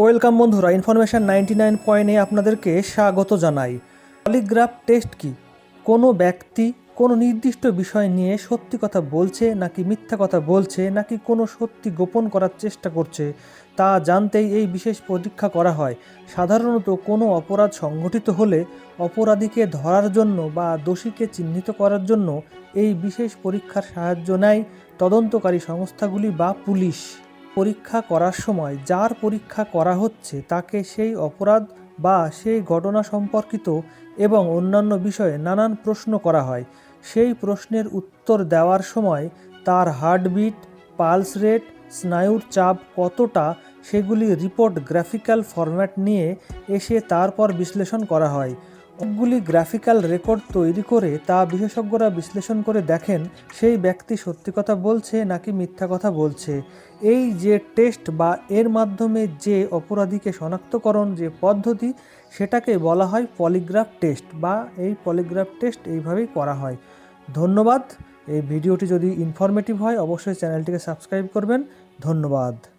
Welcome বন্ধুরা, information ninety nine পয়েন্টে আপনাদেরকে স্বাগত জানাই। পলিগ্রাফ টেস্ট কি? কোনো ব্যক্তি কোনো নির্দিষ্ট বিষয় নিয়ে সত্যি কথা বলছে নাকি মিথ্যা কথা বলছে নাকি কোনো সত্যি গোপন করার চেষ্টা করছে, তা জানতেই এই বিশেষ পরীক্ষা করা হয়। সাধারণত কোনো অপরাধ সংঘটিত হলে অপরাধীকে ধরার জন্য বা দোষীকে চিহ্নিত করার জন্য এই বিশেষ পরীক্ষার সাহায্য নেয় তদন্তকারী সংস্থাগুলি বা পুলিশ। পরীক্ষা করার সময় যার পরীক্ষা করা হচ্ছে তাকে সেই অপরাধ বা সেই ঘটনা সম্পর্কিত এবং অন্যান্য বিষয়ে নানান প্রশ্ন করা হয়। সেই প্রশ্নের উত্তর দেওয়ার সময় তার হার্টবিট, পালস রেট, স্নায়ুর চাপ কতটা সেগুলি রিপোর্ট গ্রাফিক্যাল ফরম্যাট নিয়ে এসে তারপর বিশ্লেষণ করা হয়। অনেকগুলি গ্রাফিক্যাল রেকর্ড তৈরি করে তা বিশেষজ্ঞরা বিশ্লেষণ করে দেখেন, সেই ব্যক্তি সত্যি কথা বলছে নাকি মিথ্যা কথা বলছে। এই যে টেস্ট বা এর মাধ্যমে যে অপরাধীকে শনাক্তকরণ যে পদ্ধতি, সেটাকে বলা হয় পলিগ্রাফ টেস্ট বা এই পলিগ্রাফ টেস্ট এইভাবেই করা হয়। ধন্যবাদ। এই ভিডিওটি যদি ইনফরমেটিভ হয়, অবশ্যই চ্যানেলটিকে সাবস্ক্রাইব করবেন। ধন্যবাদ।